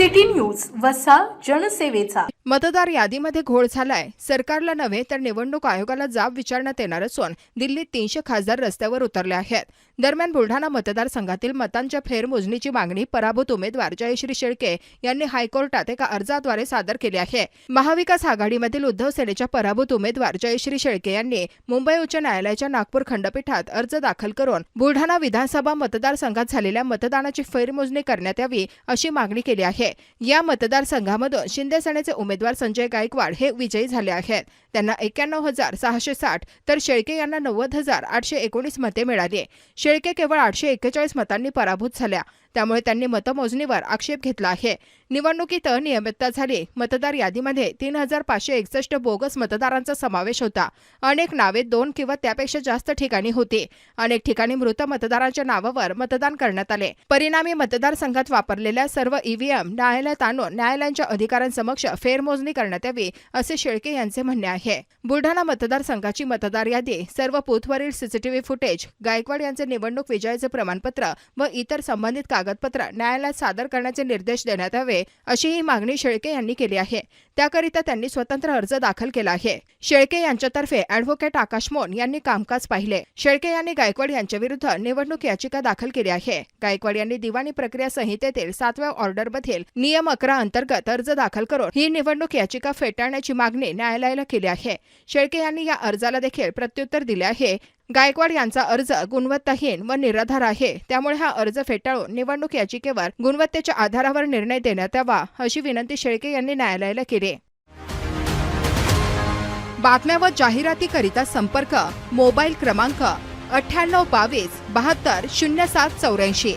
City news वसा जनसेवेचा. मतदार यादीमध्ये घोळ झालाय. सरकारला नव्हे तर निवडणूक आयोगाला जाब विचारण्यात येणार असून दिल्लीत तीनशे खासदार रस्त्यावर उतरले आहेत. दरम्यान बुलढाणा मतदारसंघातील मतांच्या फेरमोजणीची मागणी पराभूत उमेदवार जयश्री शेळके यांनी हायकोर्टात एका अर्जाद्वारे सादर केली आहे. महाविकास आघाडीमधील उद्धव सेनेच्या पराभूत उमेदवार जयश्री शेळके यांनी मुंबई उच्च न्यायालयाच्या नागपूर खंडपीठात अर्ज दाखल करून बुलढाणा विधानसभा मतदारसंघात झालेल्या मतदानाची फेरमोजणी करण्यात यावी अशी मागणी केली आहे. या मतदारसंघामधून शिंदे सेनेचे उमेदवार संजय गायकवाड हे विजयी झाले आहेत. त्यांना एक्क्याण्णव हजार सहाशे साठ तर शेळके यांना नव्वद हजार आठशे एकोणीस मते मिळाली. शेळके केवळ आठशे एक्केचाळीस मतांनी पराभूत झाल्या. त्यामुळे त्यांनी मतमोजणीवर आक्षेप घेतला आहे. निवडणुकीत अनियमितता झाली. मतदार यादीमध्ये तीन हजार पाचशे एकसष्ट बोगस मतदारांचा समावेश होता. अनेक नावे दोन किंवा त्यापेक्षा जास्त ठिकाणी होती. अनेक ठिकाणी मृत मतदारांच्या नावावर मतदान करण्यात आले. परिणामी मतदारसंघात वापरलेल्या सर्व ईव्हीएम न्यायालयात आणून न्यायालयांच्या अधिकाऱ्यांसमक्ष फेरमोजणी करण्यात यावी असे शेळके यांचे म्हणणे आहे. बुलढाणा मतदारसंघाची मतदार यादी सर्व बूथवरील सीसीटीव्ही फुटेज गायकवाड यांचे निवडणूक विजयाचे प्रमाणपत्र व इतर संबंधित कागदपत्र न्यायालयात सादर करण्याचे निर्देश देण्यात यावे अशी ही मागणी शेळके यांनी केली आहे. त्याकरिता त्यांनी स्वतंत्र अर्ज दाखल केला आहे. शेळके यांच्यातर्फे अॅडव्होकेट आकाश मोन यांनी कामकाज पाहिले. शेळके यांनी गायकवाड यांच्याविरुद्ध निवडणूक याचिका दाखल केली आहे. गायकवाड यांनी दिवाणी प्रक्रिया संहितेतील सातव्या ऑर्डरमधील नियम अकरा अंतर्गत अर्ज दाखल करून ही निवडणूक याचिका फेटाळण्याची मागणी न्यायालयाला केली आहे. शेळके यांनी या अर्जाला देखील प्रत्युत्तर दिले आहे. गायकवाड यांचा अर्ज गुणवत्ताहीन व निराधार आहे. त्यामुळे हा अर्ज फेटाळून निवडणूक याचिकेवर गुणवत्तेच्या आधारावर निर्णय देण्यात यावा अशी विनंती शेळके यांनी न्यायालयाला केली. बातम्या व जाहिरातीकरिता संपर्क मोबाईल क्रमांक अठ्ठ्याण्णव बावीस बहात्तर शून्य सात चौऱ्याऐंशी.